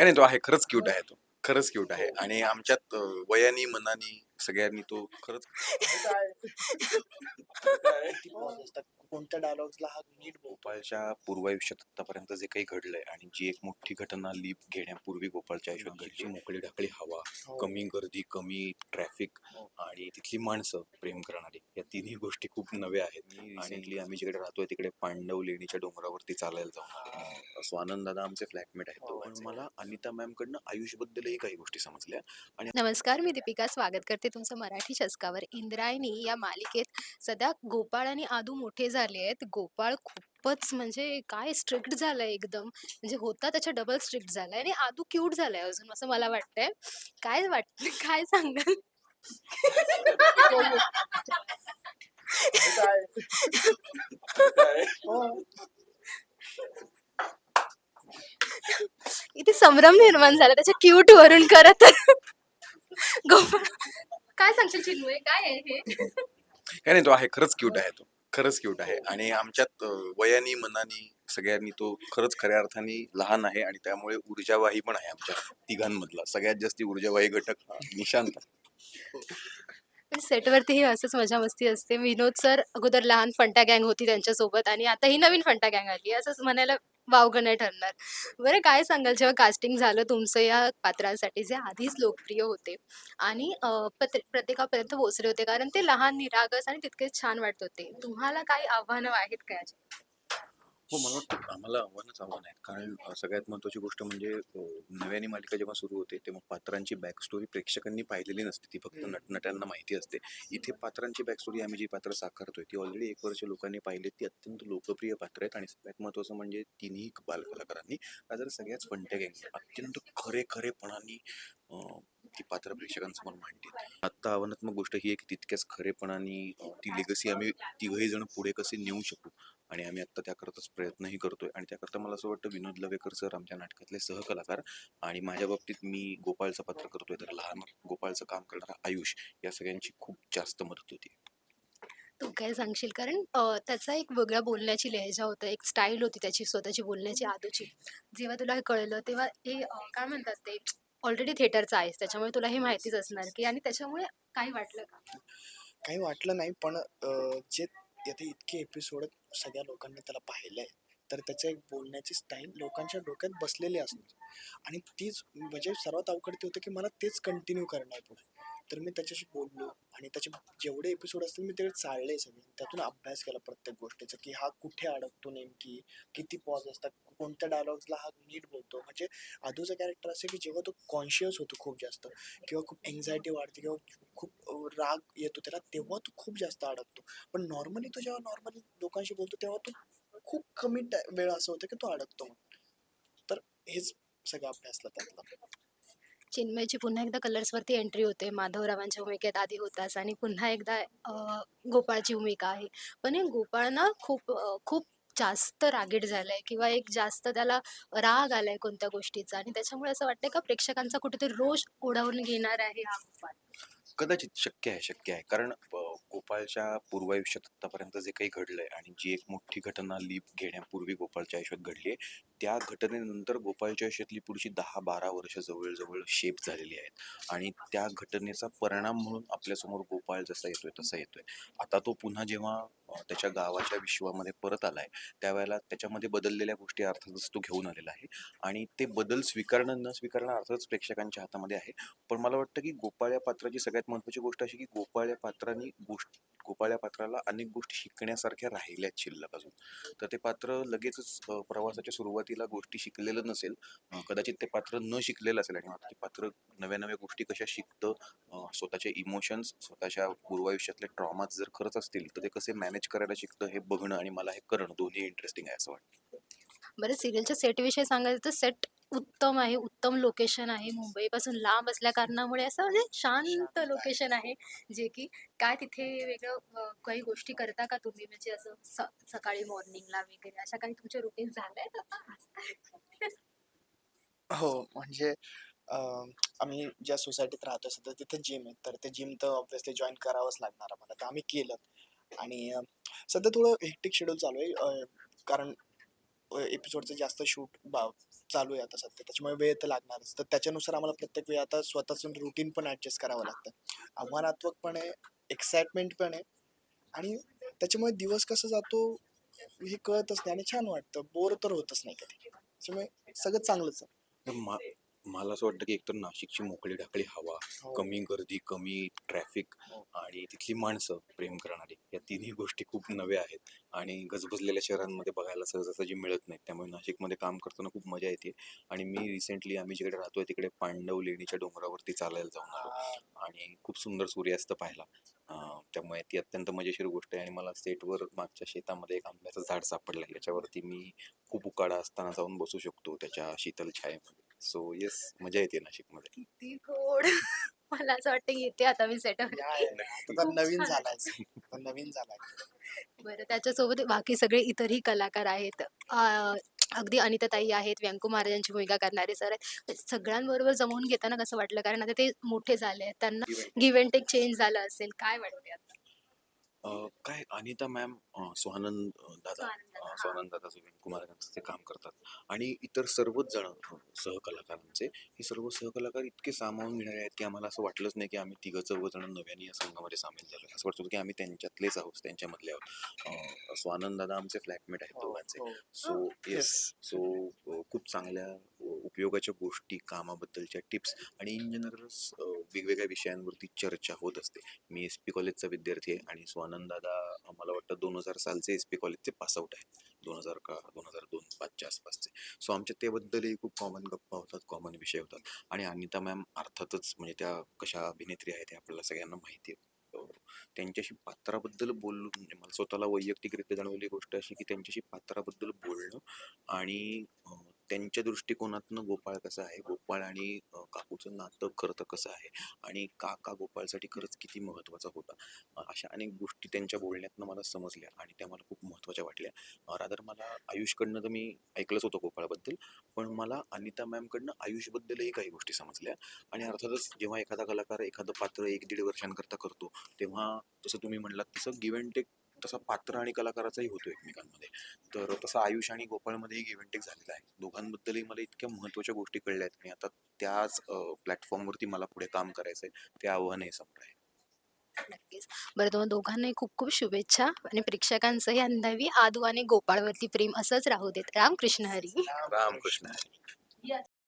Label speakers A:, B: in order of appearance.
A: काय नाही तो आहे खरंच क्यूट आहे तो. खरंच क्यूट आहे. आणि आमच्यात वयानी मनानी सगळ्यांनी तो खरंच
B: कोणत्या डायलॉग्सला हा नीट
A: गोपाळच्या पूर्वायुष्यात आतापर्यंत जे काही घडलंय आणि जी एक मोठी घटना लीप घेण्यापूर्वी गोपाळच्या आयुष्यात घडली मोकळी ढाकळी हवा
B: हो.
A: कमी गर्दी कमी ट्रॅफिक
B: हो.
A: आणि तिथली माणसं प्रेम करणारी या तिन्ही गोष्टी खूप नव्या आहेत. रिसेंटली आम्ही जिकडे राहतोय तिकडे पांडव लेणीच्या डोंगरावरती चालायला जाऊन. स्वानंद दादा आमचे फ्लॅटमेट आहेत
B: हो,
A: पण मला अनिता मॅम कडनं आयुषबद्दलही काही गोष्टी समजल्या.
C: नमस्कार मी दीपिका. स्वागत करते तुमचं मराठी शतकावर इंद्रायणी या मालिकेत सध्या गोपाळ आणि आदू मोठे झाले आहेत. गोपाळ खूपच म्हणजे काय स्ट्रिक्ट झालाय एकदम. म्हणजे होता त्याच्या डबल स्ट्रिक्ट झालाय आणि आदू क्यूट झालाय अजून असं मला वाटतंय. काय वाटत काय सांगाल? इथे संभ्रम निर्माण झाला त्याच्या क्यूट वरून करत गोपाळ काय सांगशील चिन्मय काय आहे हे?
A: काय नाही तो आहे खरंच क्यूट आहे तो. खरंच क्यूट आहे. आणि आमच्यात अं, वयानी मनानी सगळ्यांनी तो खरंच खऱ्या अर्थाने लहान आहे आणि त्यामुळे ऊर्जावाही पण आहे आमच्या तिघांमधला. सगळ्यात जास्ती ऊर्जावाही घटक हा निशांत.
C: पण सेटवरती असंच मजा मस्ती असते. विनोद सर अगोदर लहान फंटा गँग होती त्यांच्यासोबत आणि आता ही नवीन फंटा गँग आली. असंच म्हणायला वावगं नाही ठरणार. बरं काय सांगाल जेव्हा कास्टिंग झालं तुमचं या पात्रांसाठी जे आधीच लोकप्रिय होते? आणि अं, प्रत्येकापर्यंत पोहोचले होते कारण ते लहान निरागस आणि तितकेच छान वाटत होते. तुम्हाला काही आव्हानं आहेत का याच्यात?
A: हो मला वाटतं आम्हाला आव्हानच आव्हान आहेत. कारण सगळ्यात महत्वाची गोष्ट म्हणजे नव्याने मालिका जेव्हा सुरू होते तेव्हा पात्रांची बॅक स्टोरी प्रेक्षकांनी पाहिलेली नसते. ती फक्त. नटनट्यांना माहिती असते. इथे पात्रांची बॅक स्टोरी आम्ही जी पात्र साकारतोय ती ऑलरेडी एक वर्ष लोकांनी पाहिली ती अत्यंत लोकप्रिय पात्र आहेत. आणि सगळ्यात महत्वाचं म्हणजे तिन्ही बालकलाकारांनी जर सगळ्याच फंटे गँग अत्यंत खरे खरेपणाने ती पात्र प्रेक्षकांसमोर मांडली आत्ता आव्हानात्मक गोष्ट ही आहे की तितक्याच खरेपणाने ती लेगसी आम्ही तिघही जण पुढे कसे नेऊ शकू? आणि आम्ही आत्ता त्याकरताच प्रयत्नही करतोय. आणि त्याकरता मला असं वाटतं विनोद लवेकर सर आमच्या नाटकातले सहकलाकार आणि माझ्या बाबतीत मी गोपाळचं पात्र करतोय. तर लहान गोपाळचं काम करणारा आयुष या सगळ्यांची खूप जास्त मदत होती.
C: तू काय सांगशील? कारण त्याचा एक वेगळ्या बोलण्याची लहेजा होता. एक स्टाईल होती त्याची स्वतःची बोलण्याची आदूची. जेव्हा तुला हे कळलं तेव्हा हे काय म्हणतात ते ऑलरेडी थिएटरचं आहेस. त्याच्यामुळे तुला हे माहितीच असणार की आणि त्याच्यामुळे काही वाटलं का?
B: काही वाटलं नाही पण जे आता इतके एपिसोड सगळ्या लोकांनी त्याला पाहिलंय. तर त्याचं एक बोलण्याची स्टाईल लोकांच्या डोक्यात बसलेली असणार. आणि तीच म्हणजे सर्वात अवघड ते होतं की मला तेच कंटिन्यू करणं आहे पुढे. तर मी त्याच्याशी बोललो आणि त्याचे जेवढे एपिसोड असतील मी तेवढे चालले सगळे. त्यातून अभ्यास केला प्रत्येक गोष्टीचा की हा कुठे अडकतो नेमकी किती पॉज असतात कोणत्या डायलॉग्सला हा नीट बोलतो. म्हणजे आधूचा कॅरेक्टर असे की जेव्हा तो कॉन्शियस होतो खूप जास्त किंवा खूप एन्झायटी वाढते किंवा खूप राग येतो त्याला तेव्हा तो खूप जास्त अडकतो. पण नॉर्मली तो जेव्हा नॉर्मली लोकांशी बोलतो तेव्हा तो खूप कमी वेळ असं होतं की तो अडकतो तर हेच सगळं अभ्यासला त्यातला.
C: चिन्मयची पुन्हा एकदा कलर्स वरती एंट्री होते. माधवरावांच्या भूमिकेत आधी होताच आणि पुन्हा एकदा गोपाळची भूमिका आहे. पण हे गोपाळ ना खूप खूप जास्त रागीट झालंय किंवा एक जास्त त्याला राग आलाय कोणत्या गोष्टीचा. आणि त्याच्यामुळे असं वाटतंय का प्रेक्षकांचा कुठेतरी रोष ओढावून घेणार आहे. हा गोपाळ
A: कदाचित शक्य आहे शक्य आहे. कारण गोपाळच्या पूर्वायुष्यात आत्तापर्यंत जे काही घडलंय आणि जी एक मोठी घटना लीप घेण्यापूर्वी गोपाळच्या आयुष्यात घडली आहे त्या घटनेनंतर गोपाळच्या आयुष्यातली पुढची दहा बारा वर्ष जवळजवळ शेप झालेली आहेत. आणि त्या घटनेचा परिणाम म्हणून आपल्यासमोर गोपाळ जसा येतोय तसा येतोय. आता तो पुन्हा जेव्हा त्याच्या गावाच्या विश्वामध्ये परत आलाय. त्यावेळेला त्याच्यामध्ये बदललेल्या गोष्टी अर्थातच तो घेऊन आलेला आहे. आणि ते बदल स्वीकारणं न स्वीकारणं अर्थातच प्रेक्षकांच्या हातामध्ये आहे. पण मला वाटतं की गोपाळ या पात्राची सगळ्यात महत्त्वाची गोष्ट अशी की गोपाळ या पात्राने गोष्ट गोपाळ या पात्राला अनेक गोष्टी शिकण्यासारख्या राहिल्यात शिल्लक अजून तर ते पात्र लगेचच प्रवासाच्या सुरुवातीला गोष्टी शिकलेलं नसेल कदाचित ते पात्र न शिकलेलं असेल आणि ते पात्र नव्या नव्या गोष्टी कशा शिकतं स्वतःचे इमोशन्स स्वतःच्या पूर्वायुष्यातले ट्रॉमाज जर खरंच असतील तर ते कसे मॅनेज करायला शिकतं हे बघणं आणि मला हे करणं दोन्ही इंटरेस्टिंग आहे असं वाटतं.
C: बरं सिरियलच्या सेटविषयी सांगायचं तर सेट उत्तम आहे उत्तम लोकेशन आहे. मुंबईपासून लांब असल्या कारणामुळे असं म्हणजे शांत लोकेशन आहे. जे की काय तिथे वेगळं अं, काही गोष्टी करता का तुम्ही? म्हणजे असं स- सकाळी मॉर्निंगला वगैरे अशा काही तुमचे रुटीन झाले
B: हो म्हणजे अं, आम्ही ज्या सोसायटीत राहतो सध्या तिथे जिम आहे तर ते जिम तर ऑब्व्हियसली जॉईन करावंच लागणार आम्हाला. तर आम्ही केलं. आणि अं, सध्या थोडं हेक्टिक शेड्यूल चालू आहे. अं, कारण एपिसोडचं जास्त शूट चालू आहे आता सध्या. त्याच्यामुळे वेळ तर लागणारच. तर त्याच्यानुसार आम्हाला प्रत्येक वेळी आता स्वतःचं रुटीन पण ऍडजस्ट करावं लागतं. आव्हानात्मक पण आहे एक्साइटमेंट पण आहे आणि त्याच्यामुळे दिवस कसं जातो हे कळतच नाही आणि छान वाटतं. बोर तर होतच नाही कधी. त्याच्यामुळे सगळं चांगलंच आहे.
A: मला असं वाटतं की एकतर नाशिकची मोकळी ढाकळी हवा
B: हो.
A: कमी गर्दी कमी ट्रॅफिक
B: हो.
A: आणि तिथली माणसं प्रेम करणारी या तिन्ही गोष्टी खूप नव्या आहेत. आणि गजबजलेल्या शहरांमध्ये बघायला सहजासहजी मिळत नाहीत. त्यामुळे नाशिकमध्ये काम करताना खूप मजा येते. आणि मी रिसेंटली आम्ही जिकडे राहतोय तिकडे पांडव लेणीच्या डोंगरावरती चालायला जाऊन आलो. आणि खूप सुंदर सूर्यास्त पाहिला. त्यामुळे ती अत्यंत मजेशीर गोष्ट आहे आणि मला सेटवर मागच्या शेतामध्ये एक आंब्याचं झाड सापडलं याच्यावरती मी खूप उकाडा असताना जाऊन बसू शकतो त्याच्या शीतल छायेमध्ये. सो येस मजा येते नाशिकमध्ये.
C: किती गोड. मला असं वाटतं येते आता मी.
B: आता
C: खूप
B: नवीन. झालाय आता नवीन झालाय
C: बरं त्याच्यासोबत बाकी सगळे इतरही कलाकार आहेत. अं, अगदी अनिताताई आहेत व्यंकू महाराजांची भूमिका करणारे सर आहेत. सगळ्यांबरोबर जमवून घेताना कसं वाटलं? कारण आता ते मोठे झाले आहेत. त्यांना गिव्ह अँड टेक चेंज झालं असेल. काय वाटते आता?
A: अं, काय अनिता मॅम स्वानंद अं, दादा
C: स्वानंद दादा, हा.
A: स्वानंद दादा कुमार यांचं ते काम करतात आणि इतर सर्वच जण अं, सहकलाकारांचे हे सर्व सहकलाकार इतके सामावून घेणारे आहेत की आम्हाला असं वाटलंच नाही की आम्ही तिघं चौघ जण नव्याने या संघामध्ये सामील झालो असं वाटत होतं की आम्ही त्यांच्यातलेच आहोत त्यांच्यामधले आहोत अं, स्वानंद दादा आमचे फ्लॅटमेट आहेत
B: हो,
A: दोघांचे
B: हो.
A: So yes. सो खूप चांगल्या उपयोगाच्या गोष्टी कामाबद्दलच्या टिप्स आणि इन जनरल वेगवेगळ्या विषयांवरती चर्चा होत असते. मी एस पी कॉलेजचा विद्यार्थी आहे आणि स्वानंद दादा मला वाटतं दोन हजार सालचे एस पी कॉलेजचे पासआउट आहेत. दोन हजार का दोन हजार दोन पाचच्या आसपासचे. सो आमच्या त्याबद्दलही खूप कॉमन गप्पा होतात कॉमन विषय होतात. आणि अनिता मॅम अर्थातच म्हणजे त्या कशा अभिनेत्री आहेत हे आपल्याला सगळ्यांना माहिती आहे. त्यांच्याशी पात्राबद्दल बोलणं म्हणजे मला स्वतःला वैयक्तिकरित्या जाणवलेली गोष्ट अशी की त्यांच्याशी पात्राबद्दल बोलणं आणि त्यांच्या दृष्टिकोनातनं गोपाळ कसं आहे? गोपाळ आणि काकूचं नातं खरं तर कसं आहे? आणि काका गोपाळसाठी खरंच किती महत्त्वाचा होता? अशा अनेक गोष्टी त्यांच्या बोलण्यातनं मला समजल्या आणि त्या मला खूप महत्त्वाच्या वाटल्या. रादर मला आयुषकडनं तर मी ऐकलंच होतं गोपाळबद्दल पण मला अनिता मॅमकडनं आयुषबद्दलही काही गोष्टी समजल्या. आणि अर्थातच जेव्हा एखादा कलाकार एखादं पात्र एक दीड वर्षांकरता करतो तेव्हा जसं तुम्ही म्हणलात तसं गिव्ह अँड टेक तसा पात्र आणि कलाकाराचाही होतो एकमेकांमध्ये. तर तसं आयुष आणि गोपाळमध्येही गिव्ह अँड टेक झालेला आहे. दोघांबद्दलही मला इतक्या महत्त्वाच्या गोष्टी कळल्या आहेत. आणि आता त्याच प्लॅटफॉर्मवरती मला पुढे काम करायचं आहे ते आव्हानही समोर आहे.
C: नक्कीच. बरं तुम्हा दोघांनाही खूप खूप शुभेच्छा. आणि प्रेक्षकांचं या नवी आदू आणि गोपाळवरती प्रेम असंच राहू देत. रामकृष्ण हरी.
A: रामकृष्ण हरी.